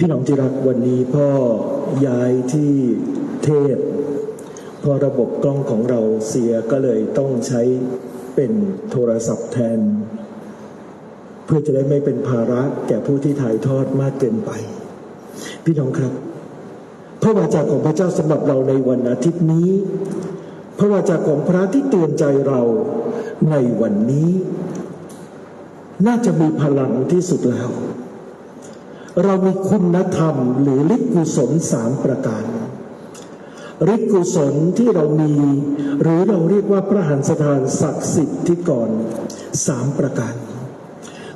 พี่น้องที่รักวันนี้พ่อย้ายที่เทพพอระบบกล้องของเราเสียก็เลยต้องใช้เป็นโทรศัพท์แทน เพื่อจะได้ไม่เป็นภาระแก่ผู้ที่ถ่ายทอดมากเกินไป พี่น้องครับ พระวาจาของพระเจ้าสำหรับเราในวันอาทิตย์นี้ พระวาจาของพระที่เตือนใจเราในวันนี้ น่าจะมีพลังที่สุดแล้ว เรามีคุณธรรมหรือฤทธิกุศลสามประการฤทธิกุศลที่เรามี หรือเราเรียกว่าพระหันสถานศักดิ์สิทธิ์ที่ก่อนสามประการ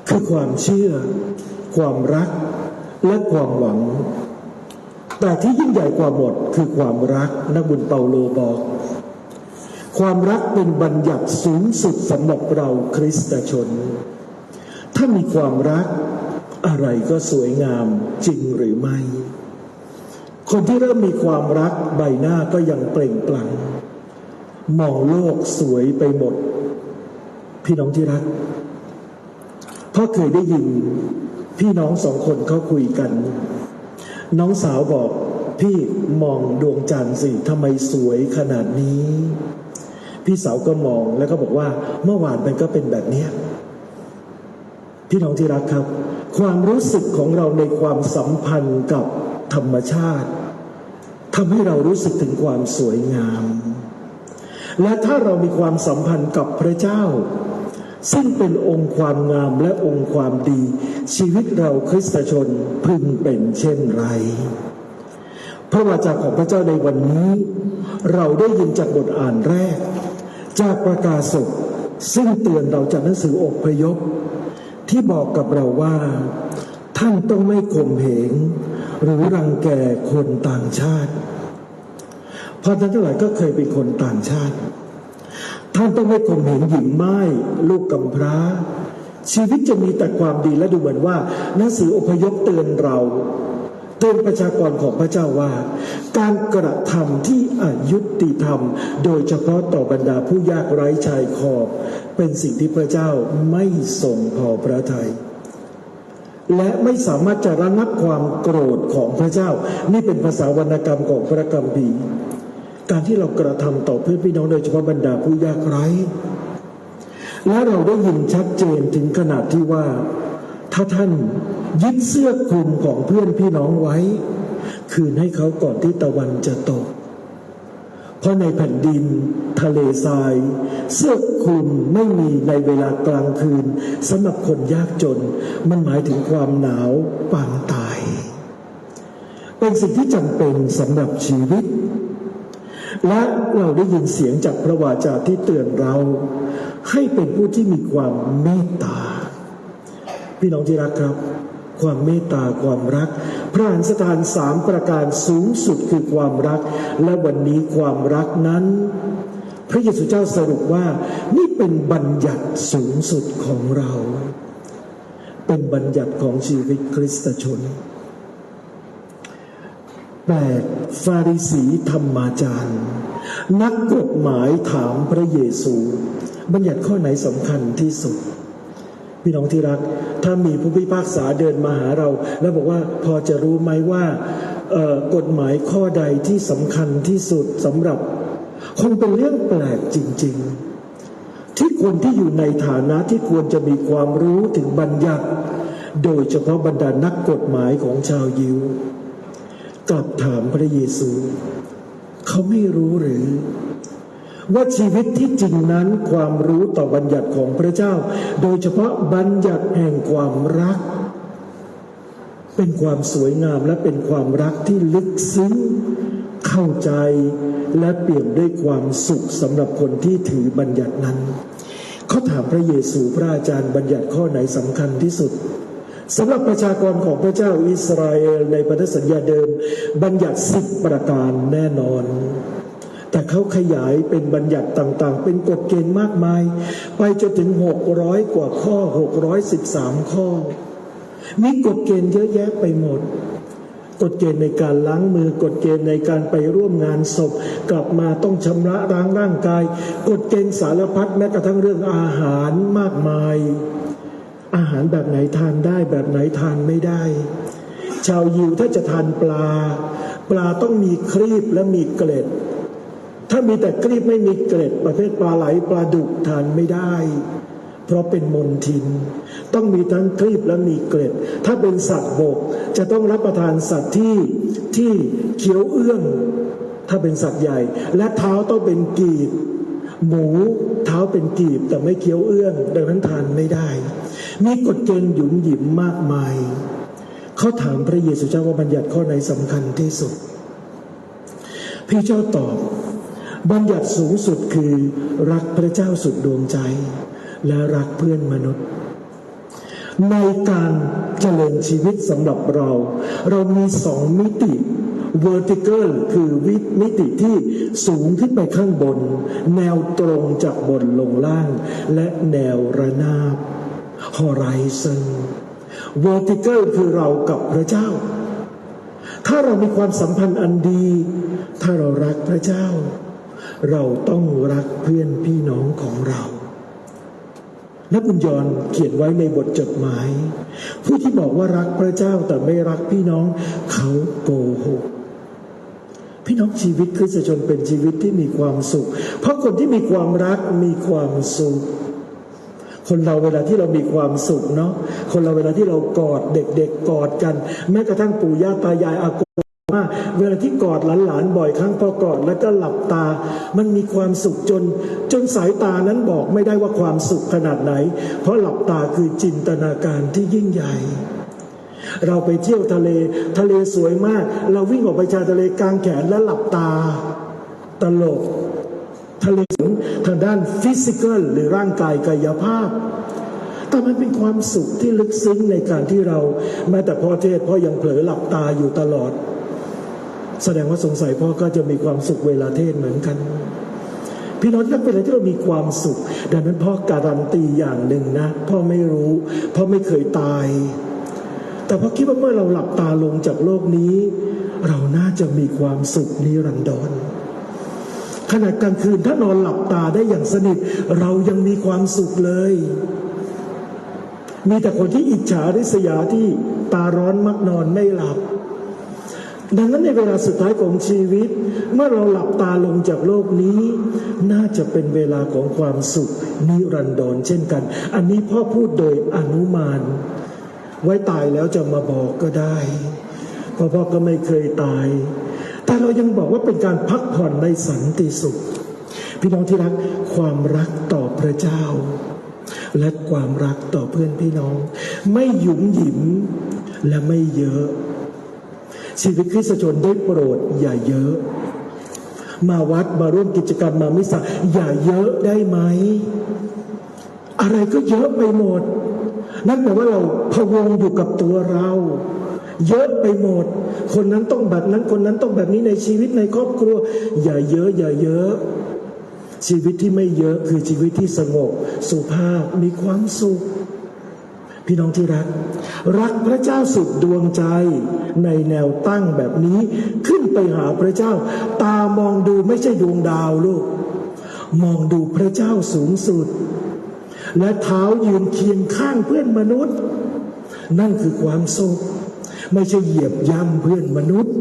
คือความเชื่อ ความรักและความหวัง แต่ที่ยิ่งใหญ่กว่าหมดคือความรักนักบุญเปาโลบอก ความรักเป็นบัญญัติสูงสุดสำหรับเราคริสตชน ถ้ามีความรัก อะไรก็สวยงามจริงหรือไม่ คนที่เริ่มมีความรักใบหน้าก็ยังเปล่งปลั่งมองโลกสวยไปหมด พี่น้องที่รักพ่อเคยได้ยินพี่น้องสองคนเขาคุยกัน น้องสาวบอกพี่มองดวงจันทร์สิทำไมสวยขนาดนี้ พี่สาวก็มองแล้วก็บอกว่า เมื่อวานมันก็เป็นแบบนี้พี่น้องที่รักครับ ความรู้สึกของเราในความสัมพันธ์กับธรรมชาติทำให้เรารู้สึกถึงความสวยงาม และถ้าเรามีความสัมพันธ์กับพระเจ้า ซึ่งเป็นองค์ความงามและองค์ความดี ชีวิตเราคริสตชนพึงเป็นเช่นไร พระวาจาของพระเจ้าในวันนี้ เราได้ยินจากบทอ่านแรก จากประกาศกซึ่งเตือนเราจากหนังสืออกพยพ ที่บอกกับเราว่า ท่านต้องไม่ข่มเหงหรือรังแกคนต่างชาติ เพราะท่านทั้งหลายก็เคยเป็นคนต่างชาติ ท่านต้องไม่ข่มเหงหญิงไม้ลูกกำพร้า ชีวิตจะมีแต่ความดีและดูเหมือนว่าหนังสืออพยพเตือนเรา เตือนประชากรของพระเจ้าว่า การกระทำที่อายุติธรรม โดยเฉพาะต่อบรรดาผู้ยากไร้ชายขอบ เป็นสิ่งที่พระเจ้าไม่ทรงพอพระทยัยและไม่สามารถจะระงับความโกรธของพระเจ้า นี่เป็นภาษาวรรณกรรมของพระกัมภีการที่เรากระทำต่อเพื่อนพี่น้องโดยเฉพาะบรรดาผู้ยากไร้และเราได้ยินชัดเจนถึงขนาดที่ว่า ถ้าท่านยึดเสื้อคลุมของเพื่อนพี่น้องไว้ คืนให้เขาก่อนที่ตะวันจะตก เพราะในแผ่นดิน ทะเลทราย เสื้อคลุมไม่มีในเวลากลางคืนสำหรับคนยากจน มันหมายถึงความหนาวปางตาย เป็นสิ่งที่จำเป็นสำหรับชีวิต และเราได้ยินเสียงจากพระวาจาที่เตือนเรา ให้เป็นผู้ที่มีความเมตตา พี่น้องที่รักครับ ความเมตตาความรัก พระหันสถานสามประการสูงสุดคือความรัก และวันนี้ความรักนั้น พระเยซูเจ้าสรุปว่า นี่เป็นบัญญัติสูงสุดของเรา เป็นบัญญัติของชีวิตคริสตชนแปดฟาริสีธรรมาจารย์ นักกฎหมายถามพระเยซู บัญญัติข้อไหนสำคัญที่สุด พี่น้องที่รัก ถ้ามีผู้พิพากษาเดินมาหาเรา แล้วบอกว่าพอจะรู้ไหมว่ากฎหมายข้อใดที่สำคัญที่สุดสำหรับ คงเป็นเรื่องแปลกจริง ๆ ที่คนที่อยู่ในฐานะที่ควรจะมีความรู้ถึงบัญญัติ โดยเฉพาะบรรดานักกฎหมายของชาวยิวกลับถามพระเยซู เขาไม่รู้หรือ ว่าชีวิตที่จริงนั้นความรู้ต่อบัญญัติของพระเจ้า โดยเฉพาะบัญญัติแห่งความรัก เป็นความสวยงามและเป็นความรักที่ลึกซึ้งเข้าใจและเปี่ยมด้วยความสุขสำหรับคนที่ถือบัญญัตินั้นเขาถามพระเยซูพระอาจารย์บัญญัติข้อไหนสำคัญที่สุดสำหรับประชากรของพระเจ้าอิสราเอลในพันธสัญญาเดิม บัญญัติสิบประการแน่นอน แต่เขาขยายเป็นบัญญัติต่างๆ เป็นกฎเกณฑ์มากมาย ไปจนถึงหกร้อยกว่าข้อหกร้อยสิบสามข้อ มีกฎเกณฑ์เยอะแยะไปหมด กฎเกณฑ์ในการล้างมือกฎเกณฑ์ในการไปร่วมงานศพ กลับมาต้องชำระล้างร่างกาย กฎเกณฑ์สารพัดแม้กระทั่งเรื่องอาหารมากมาย อาหารแบบไหนทานได้แบบไหนทานไม่ได้ ชาวยิวถ้าจะทานปลา ปลาต้องมีครีบและมีเกล็ด ถ้ามีแต่ครีบไม่มีเกล็ดประเภทปลาไหลปลาดุกทานไม่ได้ เพราะเป็นมลทิน ต้องมีทั้งครีบและมีเกล็ด ถ้าเป็นสัตว์บกจะต้องรับประทานสัตว์ที่ที่เขียวเอื้อง ถ้าเป็นสัตว์ใหญ่ และเท้าต้องเป็นกีบหมูเท้าเป็นกีบแต่ไม่เคี้ยวเอื้องดังนั้นทานไม่ได้ มีกฎเกณฑ์หยุมหยิมมากมาย เขาถามพระเยซูเจ้าว่าบัญญัติข้อไหนสำคัญที่สุด พี่เจ้าตอบ บัญญัติสูงสุดคือรักพระเจ้าสุดดวงใจ และรักเพื่อนมนุษย์ ในการเจริญชีวิตสำหรับเรา เรามีสองมิติ vertical คือวิมิติที่สูงขึ้นไปข้างบน แนวตรงจากบนลงล่าง และแนวระนาบ horizon vertical คือเรากับพระเจ้า ถ้าเรามีความสัมพันธ์อันดี ถ้าเรารักพระเจ้า เราต้องรักเพื่อนพี่น้องของเรานักบุญยอนเขียนไว้ในบทจดหมาย ผู้ที่บอกว่ารักพระเจ้าแต่ไม่รักพี่น้อง เขาโกหกพี่น้องชีวิตคริสตชนเป็นชีวิตที่มีความสุข เพราะคนที่มีความรักมีความสุข คนเราเวลาที่เรามีความสุขเนาะคนเราเวลาที่เรากอดเด็กๆกอดกัน แม้กระทั่งปู่ย่าตายายอากง ว่าเวลาที่กอดหลานๆบ่อยครั้งพอกอดแล้วก็หลับตา มันมีความสุขจน จนสายตานั้นบอกไม่ได้ว่าความสุขขนาดไหน เพราะหลับตาคือจินตนาการที่ยิ่งใหญ่เราไปเที่ยวทะเล ทะเลสวยมาก เราวิ่งออกไปชายทะเลกลางแขนและหลับตา ตลก ทะเลทางด้านฟิสิกอลหรือร่างกายกายภาพ แต่มันเป็นความสุขที่ลึกซึ้งในการที่เรา แม้แต่พ่อเทศพ่อยังเผลอหลับตาอยู่ตลอด แสดงว่าสงสัยพ่อก็จะมีความสุขเวลาเทศเหมือนกัน พี่น้องที่รักเวลาที่เรามีความสุข ดังนั้นพ่อการันตีอย่างหนึ่งนะ พ่อไม่รู้ พ่อไม่เคยตาย แต่พ่อคิดว่าเมื่อเราหลับตาลงจากโลกนี้ เราน่าจะมีความสุขนิรันดรขณะกลางคืนถ้านอนหลับตาได้อย่างสนิท เรายังมีความสุขเลย มีแต่คนที่อิจฉาริษยาที่ตาร้อนมักนอนไม่หลับ ดังนั้นในเวลาสุดท้ายของชีวิต เมื่อเราหลับตาลงจากโลกนี้ น่าจะเป็นเวลาของความสุขนิรันดรเช่นกัน อันนี้พ่อพูดโดยอนุมาน ไว้ตายแล้วจะมาบอกก็ได้เพราะพ่อก็ไม่เคยตาย แต่เรายังบอกว่าเป็นการพักผ่อนในสันติสุข พี่น้องที่รักความรักต่อพระเจ้า และความรักต่อเพื่อนพี่น้อง ไม่หยุมหยิมและไม่เยอะ ชีวิตคริสตชนได้โปรดอย่าเยอะ มาวัดมาร่วมกิจกรรมมามิสาอย่าเยอะได้ไหม อะไรก็เยอะไปหมด นั่นแปลว่าเราพะวงอยู่กับตัวเรา เยอะไปหมด คนนั้นต้องแบบนั้นคนนั้นต้องแบบนี้ในชีวิตในครอบครัว อย่าเยอะ อย่าเยอะ ชีวิตที่ไม่เยอะคือชีวิตที่สงบ สุภาพมีความสุข พี่น้องที่รัก รักพระเจ้าสุดดวงใจในแนวตั้งแบบนี้ ขึ้นไปหาพระเจ้า ตามองดูไม่ใช่ดวงดาวลูก มองดูพระเจ้าสูงสุด และเท้ายืนเคียงข้างเพื่อนมนุษย์ นั่นคือความสุขไม่ใช่เหยียบย่ำเพื่อนมนุษย์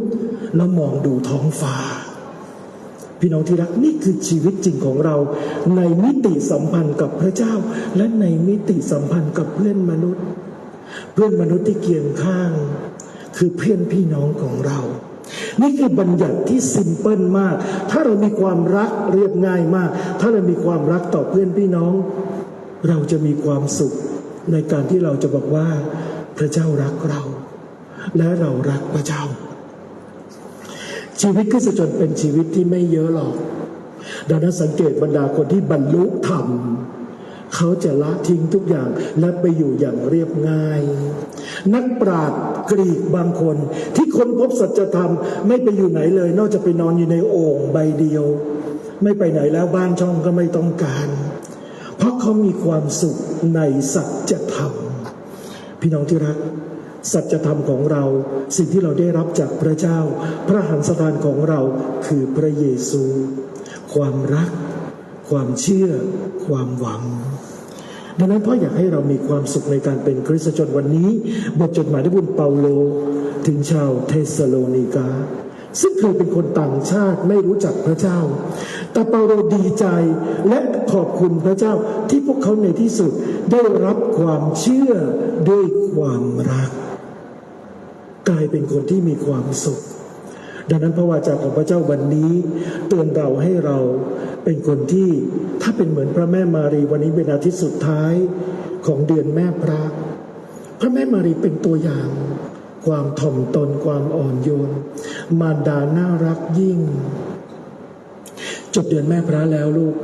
แล้วมองดูท้องฟ้า พี่น้องที่รักนี่คือชีวิตจริงของเรา ในมิติสัมพันธ์กับพระเจ้า และในมิติสัมพันธ์กับเพื่อนมนุษย์ เพื่อนมนุษย์ที่เคียงข้าง คือเพื่อนพี่น้องของเรา นี่คือบัญญัติที่ซิมเพิลมาก ถ้าเรามีความรักเรียบง่ายมาก ถ้าเรามีความรักต่อเพื่อนพี่น้อง เราจะมีความสุขในการที่เราจะบอกว่าพระเจ้ารักเรา และเรารักพระเจ้า ชีวิตคริสตชนเป็นชีวิตที่ไม่เยอะหรอก ดังนั้นสังเกตบรรดาคนที่บรรลุธรรมเขาจะละทิ้งทุกอย่างและไปอยู่อย่างเรียบง่าย นักปราชญ์กรีกบางคน ที่ค้นพบสัจธรรมไม่ไปอยู่ไหนเลย นอกจากไปนอนอยู่ในโอ่งใบเดียว ไม่ไปไหนแล้วบ้านช่องก็ไม่ต้องการ เพราะเขามีความสุขในสัจธรรม พี่น้องที่รัก สัจธรรมของเรา สิ่งที่เราได้รับจากพระเจ้า พระหันสถานของเราคือพระเยซู ความรัก ความเชื่อ ความหวังดังนั้นพ่ออยากให้เรามีความสุขในการเป็นคริสตชนวันนี้บทจดหมายที่บุญเปาโล ถึงชาวเทสโลนิกา ซึ่งเคยเป็นคนต่างชาติไม่รู้จักพระเจ้า แต่เปาโลดีใจและขอบคุณพระเจ้าที่พวกเขาในที่สุดได้รับความเชื่อด้วยความรักายเป็นคนที่มีความสุข ดังนั้นพระวาจาของพระเจ้าวันนี้เตือนเราให้เราเป็นคนที่ถ้าเป็นเหมือนพระแม่มารีวันนี้เป็นอาทิตย์สุดท้ายของเดือนแม่พระ พระแม่มารีเป็นตัวอย่าง ความถ่อมตนความอ่อนโยน มารดาน่ารักยิ่ง จบเดือนแม่พระแล้วลูก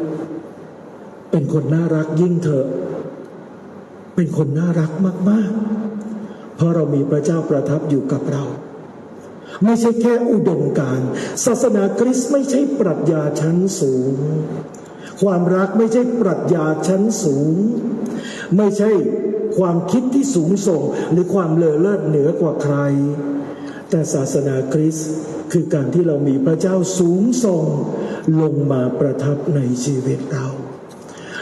เป็นคนน่ารักยิ่งเถอะ เป็นคนน่ารักมากๆ เพราะเรามีพระเจ้าประทับอยู่กับเรา ไม่ใช่แค่อุดมการศาสนาคริสต์ไม่ใช่ปรัชญาชั้นสูง ความรักไม่ใช่ปรัชญาชั้นสูง ไม่ใช่ความคิดที่สูงส่งหรือความเลอเลิศเหนือกว่าใคร แต่ศาสนาคริสต์คือการที่เรามีพระเจ้าสูงส่ง ลงมาประทับในชีวิตเรา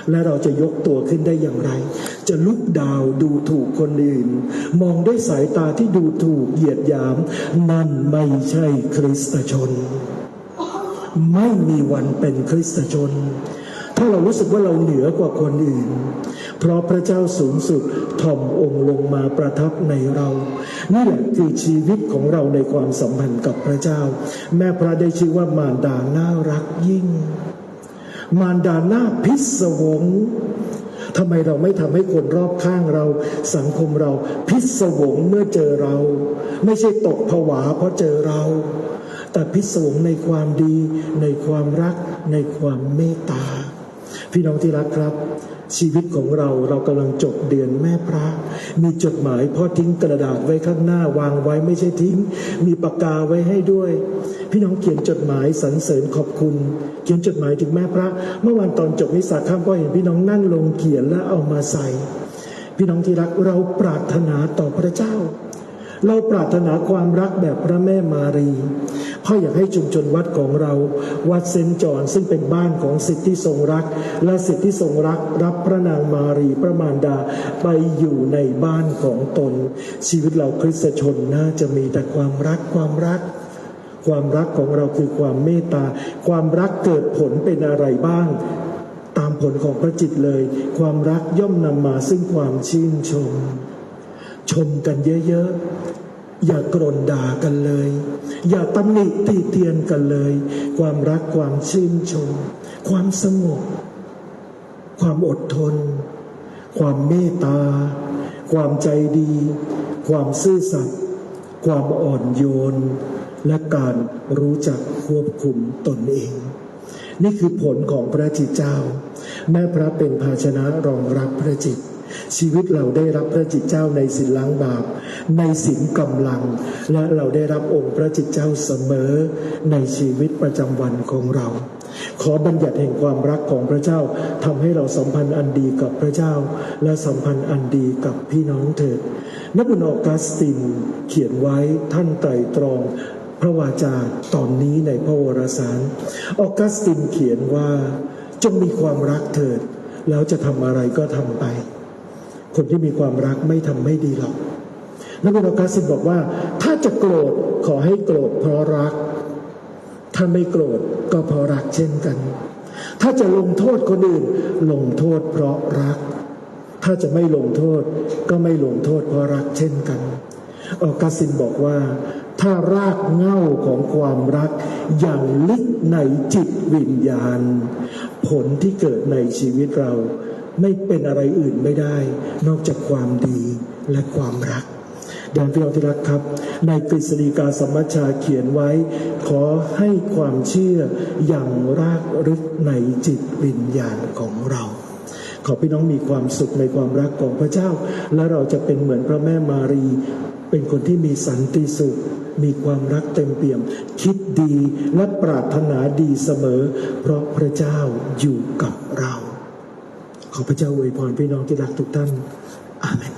และเราจะยกตัวขึ้นได้อย่างไร จะลุกดาวดูถูกคนอื่น มองด้วยสายตาที่ดูถูกเหยียดหยาม นั่นไม่ใช่คริสตชน ไม่มีวันเป็นคริสตชน ถ้าเรารู้สึกว่าเราเหนือกว่าคนอื่นเพราะพระเจ้าสูงสุดถ่อมองค์ลงมาประทับในเรา นี่แหละคือชีวิตของเราในความสัมพันธ์กับพระเจ้า แม่พระได้ชื่อว่ามารดาน่ารักยิ่ง มารดาหน้าพิศวงทำไมเราไม่ทำให้คนรอบข้างเรา สังคมเรา พิศวงเมื่อเจอเรา ไม่ใช่ตกผวาเพราะเจอเรา แต่พิศวงในความดี ในความรัก ในความเมตตา พี่น้องที่รักครับ ชีวิตของเราเรากำลังจบเดือนแม่พระ มีจดหมายพ่อทิ้งกระดาษไว้ข้างหน้าวางไว้ไม่ใช่ทิ้ง มีปากกาไว้ให้ด้วย พี่น้องเขียนจดหมายสรรเสริญขอบคุณ เขียนจดหมายถึงแม่พระ เมื่อวันตอนจบวิสาข้ามก็เห็นพี่น้องนั่งลงเขียนและเอามาใส่ พี่น้องที่รักเราปรารถนาต่อพระเจ้า เราปรารถนาความรักแบบพระแม่มารีพ่ออยากให้ชุมชนวัดของเรา วัดเซนจอนซึ่งเป็นบ้านของสิทธิทรงรัก และสิทธิทรงรักรับพระนางมารีพระมารดาไปอยู่ในบ้านของตน ชีวิตเราคริสตชนน่าจะมีแต่ความรักความรัก ความรักของเราคือความเมตตา ความรักเกิดผลเป็นอะไรบ้าง ตามผลของพระจิตเลย ความรักย่อมนำมาซึ่งความชื่นชม ชมกันเยอะๆ อย่ากรนด่ากันเลย อย่าตำหนิตีเตียนกันเลย ความรักความชื่นชม ความสงบ ความอดทน ความเมตตา ความใจดี ความซื่อสัตย์ความอ่อนโยน และการรู้จักควบคุมตนเอง นี่คือผลของพระจิตเจ้า แม่พระเป็นภาชนะรองรับพระจิต ชีวิตเราได้รับพระจิตเจ้าในสินล้างบาป ในสินกำลัง และเราได้รับองค์พระจิตเจ้าเสมอในชีวิตประจำวันของเราขอบัญญัติแห่งความรักของพระเจ้าทำให้เราสัมพันธ์อันดีกับพระเจ้า และสัมพันธ์อันดีกับพี่น้องเถิดนบุญออกัสตินเขียนไว้ท่านไตรตรอง พระวาจาตอนนี้ในพระวรสาร ออกัสตินเขียนว่า จงมีความรักเถิด แล้วจะทำอะไรก็ทำไป คนที่มีความรักไม่ทำไม่ดีหรอกนักบุญออกัสตินบอกว่า ถ้าจะโกรธขอให้โกรธเพราะรัก ถ้าไม่โกรธก็เพราะรักเช่นกัน ถ้าจะลงโทษคนอื่น ลงโทษเพราะรัก ถ้าจะไม่ลงโทษก็ไม่ลงโทษเพราะรักเช่นกัน ออกาสินบอกว่า ถ้ารากเง้าของความรักอย่างลึกในจิตวิญญาณ ผลที่เกิดในชีวิตเรา ไม่เป็นอะไรอื่นไม่ได้ นอกจากความดีและความรักดังพี่น้องที่รักครับ ในกฤษฎีกาสมมัชชาเขียนไว้ ขอให้ความเชื่ออย่างรากลึกในจิตวิญญาณของเรา ขอพี่น้องมีความสุขในความรักของพระเจ้า และเราจะเป็นเหมือนพระแม่มารี เป็นคนที่มีสันติสุข มีความรักเต็มเปี่ยม คิดดีและปรารถนาดีเสมอ เพราะพระเจ้าอยู่กับเรา ขอพระเจ้าอวยพรพี่น้องที่รักทุกท่าน อาเมน